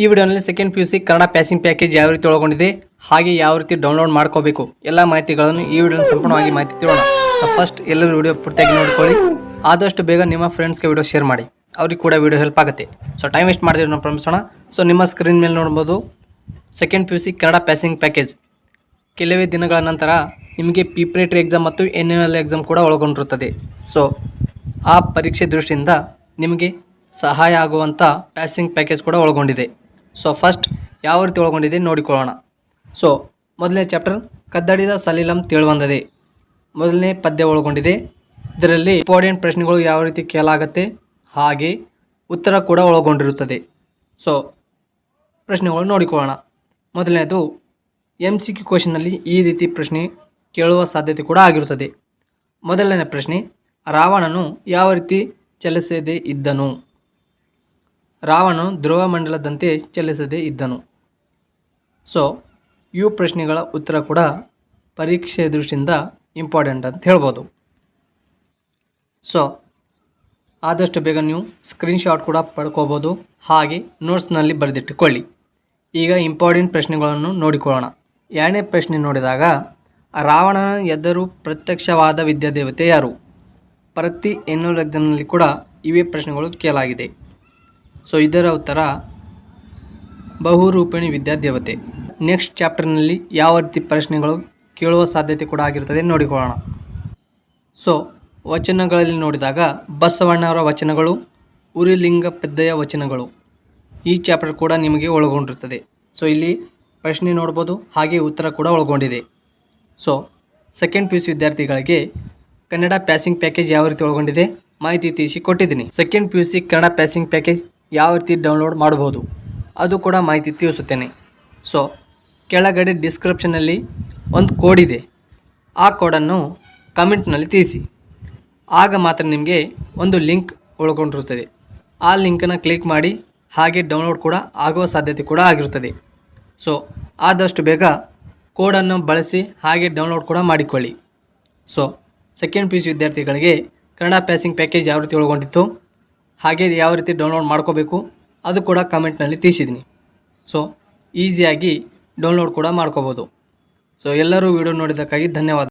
ಈ ವಿಡಿಯೋನಲ್ಲಿ second P U C Kannada passing package ಯಾವ ರೀತಿ ಒಳಗೊಂಡಿದೆ, ಹಾಗೆ ಯಾವ ರೀತಿ ಡೌನ್ಲೋಡ್ ಮಾಡ್ಕೋಬೇಕು, ಎಲ್ಲ ಮಾಹಿತಿಗಳನ್ನು ಈ ವಿಡಿಯೋನ ಸಂಪೂರ್ಣವಾಗಿ ಮಾಹಿತಿ ತಿಳೋಣ. ಫಸ್ಟ್ ಎಲ್ಲರೂ ವಿಡಿಯೋ ಪೂರ್ತಿಯಾಗಿ ನೋಡ್ಕೊಳ್ಳಿ. ಆದಷ್ಟು ಬೇಗ ನಿಮ್ಮ ಫ್ರೆಂಡ್ಸ್ಗೆ ವಿಡಿಯೋ ಶೇರ್ ಮಾಡಿ. ಅವ್ರಿಗೆ ಕೂಡ ವಿಡಿಯೋ ಹೆಲ್ಪ್ ಆಗುತ್ತೆ. ಸೊ ಟೈಮ್ ವೇಸ್ಟ್ ಮಾಡಿದ್ರೆ ನಾವು ಪ್ರಾರಂಭಿಸೋಣ ಸೊ ನಿಮ್ಮ ಸ್ಕ್ರೀನ್ ಮೇಲೆ ನೋಡ್ಬೋದು second P U C Kannada passing package ಕೆಲವೇ ದಿನಗಳ ನಂತರ ನಿಮಗೆ ಪ್ರಿಪ್ರೇಟರಿ ಎಕ್ಸಾಮ್ ಮತ್ತು ಎನ್ ಎಲ್ ಎಕ್ಸಾಮ್ ಕೂಡ ಒಳಗೊಂಡಿರುತ್ತದೆ. ಸೊ ಆ ಪರೀಕ್ಷೆ ದೃಷ್ಟಿಯಿಂದ ನಿಮಗೆ ಸಹಾಯ ಆಗುವಂಥ ಪ್ಯಾಸಿಂಗ್ ಪ್ಯಾಕೇಜ್ ಕೂಡ ಒಳಗೊಂಡಿದೆ. ಸೊ ಫಸ್ಟ್ ಯಾವ ರೀತಿ ಒಳಗೊಂಡಿದೆ ನೋಡಿಕೊಳ್ಳೋಣ. ಸೊ ಮೊದಲನೇ ಚಾಪ್ಟರ್ ಕದ್ದಡಿದ ಸಲೀಲಂ ತಿಳಿಬಂದದೆ ಮೊದಲನೇ ಪದ್ಯ ಒಳಗೊಂಡಿದೆ. ಇದರಲ್ಲಿ ಇಂಪಾರ್ಟೆಂಟ್ ಪ್ರಶ್ನೆಗಳು ಯಾವ ರೀತಿ ಕೇಳಾಗತ್ತೆ ಹಾಗೆ ಉತ್ತರ ಕೂಡ ಒಳಗೊಂಡಿರುತ್ತದೆ. ಸೊ ಪ್ರಶ್ನೆಗಳು ನೋಡಿಕೊಳ್ಳೋಣ. ಮೊದಲನೇದು ಎಂ ಸಿ ಕ್ಯೂ ಕ್ವಶನಲ್ಲಿ ಈ ರೀತಿ ಪ್ರಶ್ನೆ ಕೇಳುವ ಸಾಧ್ಯತೆ ಕೂಡ ಆಗಿರುತ್ತದೆ. ಮೊದಲನೇ ಪ್ರಶ್ನೆ, ರಾವಣನು ಯಾವ ರೀತಿ ಚಲಿಸದೇ ಇದ್ದನು? ರಾವಣನು ಧ್ರುವ ಮಂಡಲದಂತೆ ಚಲಿಸದೇ ಇದ್ದನು. ಸೊ ಇವು ಪ್ರಶ್ನೆಗಳ ಉತ್ತರ ಕೂಡ ಪರೀಕ್ಷೆ ದೃಷ್ಟಿಯಿಂದ ಇಂಪಾರ್ಟೆಂಟ್ ಅಂತ ಹೇಳ್ಬೋದು. ಸೊ ಆದಷ್ಟು ಬೇಗ ನೀವು ಸ್ಕ್ರೀನ್ಶಾಟ್ ಕೂಡ ಪಡ್ಕೋಬೋದು. ಹಾಗೆ ನೋಟ್ಸ್ನಲ್ಲಿ ಬರೆದಿಟ್ಟುಕೊಳ್ಳಿ. ಈಗ ಇಂಪಾರ್ಟೆಂಟ್ ಪ್ರಶ್ನೆಗಳನ್ನು ನೋಡಿಕೊಳ್ಳೋಣ. ಎರಡನೇ ಪ್ರಶ್ನೆ ನೋಡಿದಾಗ, ರಾವಣನ ಎದುರು ಪ್ರತ್ಯಕ್ಷವಾದ ವಿದ್ಯಾದೇವತೆ ಯಾರು? ಪ್ರತಿ ಎನ್ನುವಲ್ ಎಕ್ಸಾಮ್ನಲ್ಲಿ ಕೂಡ ಇವೇ ಪ್ರಶ್ನೆಗಳು ಕೇಳಾಗಿದೆ ಸೊ ಇದರ ಉತ್ತರ ಬಹುರೂಪಿಣಿ ವಿದ್ಯಾದೇವತೆ ನೆಕ್ಸ್ಟ್ ಚಾಪ್ಟರ್ನಲ್ಲಿ ಯಾವ ರೀತಿ ಪ್ರಶ್ನೆಗಳು ಕೇಳುವ ಸಾಧ್ಯತೆ ಕೂಡ ಆಗಿರುತ್ತದೆ ನೋಡಿಕೊಳ್ಳೋಣ. ಸೊ ವಚನಗಳಲ್ಲಿ ನೋಡಿದಾಗ ಬಸವಣ್ಣವರ ವಚನಗಳು, ಉರಿಲಿಂಗ ಪೆದ್ದೆಯ ವಚನಗಳು ಈ ಚಾಪ್ಟರ್ ಕೂಡ ನಿಮಗೆ ಒಳಗೊಂಡಿರ್ತದೆ ಸೊ ಇಲ್ಲಿ ಪ್ರಶ್ನೆ ನೋಡ್ಬೋದು, ಹಾಗೆ ಉತ್ತರ ಕೂಡ ಒಳಗೊಂಡಿದೆ. So second P U C ವಿದ್ಯಾರ್ಥಿಗಳಿಗೆ ಕನ್ನಡ ಪ್ಯಾಸಿಂಗ್ ಪ್ಯಾಕೇಜ್ ಯಾವ ರೀತಿ ಒಳಗೊಂಡಿದೆ ಮಾಹಿತಿ ತಿಳಿಸಿ ಕೊಟ್ಟಿದ್ದೀನಿ. Second P U C Kannada passing package ಯಾವ ರೀತಿ ಡೌನ್ಲೋಡ್ ಮಾಡಬಹುದು, ಅದು ಕೂಡ ಮಾಹಿತಿ ತಿಳಿಸುತ್ತೇನೆ. ಸೊ ಕೆಳಗಡೆ ಡಿಸ್ಕ್ರಿಪ್ಷನಲ್ಲಿ ಒಂದು ಕೋಡ್ ಇದೆ. ಆ ಕೋಡನ್ನು ಕಮೆಂಟ್ನಲ್ಲಿ ತಿಳಿಸಿ. ಆಗ ಮಾತ್ರ ನಿಮಗೆ ಒಂದು ಲಿಂಕ್ ಒಳಗೊಂಡಿರುತ್ತದೆ ಆ ಲಿಂಕನ್ನು ಕ್ಲಿಕ್ ಮಾಡಿ, ಹಾಗೆ ಡೌನ್ಲೋಡ್ ಕೂಡ ಆಗುವ ಸಾಧ್ಯತೆ ಕೂಡ ಆಗಿರುತ್ತದೆ. ಸೊ ಆದಷ್ಟು ಬೇಗ ಕೋಡನ್ನು ಬಳಸಿ, ಹಾಗೆ ಡೌನ್ಲೋಡ್ ಕೂಡ ಮಾಡಿಕೊಳ್ಳಿ. ಸೊ ಸೆಕೆಂಡ್ ಪಿ ಯು ವಿದ್ಯಾರ್ಥಿಗಳಿಗೆ ಕನ್ನಡ ಪ್ಯಾಸಿಂಗ್ ಪ್ಯಾಕೇಜ್ ಯಾವ ರೀತಿ ಒಳಗೊಂಡಿತ್ತು ಹಾಗೆ ಯಾವ ರೀತಿ ಡೌನ್ಲೋಡ್ ಮಾಡ್ಕೋಬೇಕು, ಅದು ಕೂಡ ಕಮೆಂಟ್ನಲ್ಲಿ ತಿಳಿಸಿದ್ದೀನಿ. ಸೊ ಈಸಿಯಾಗಿ ಡೌನ್ಲೋಡ್ ಕೂಡ ಮಾಡ್ಕೋಬೋದು. ಸೊ ಎಲ್ಲರೂ ವಿಡಿಯೋ ನೋಡಿದ್ದಕ್ಕಾಗಿ ಧನ್ಯವಾದ.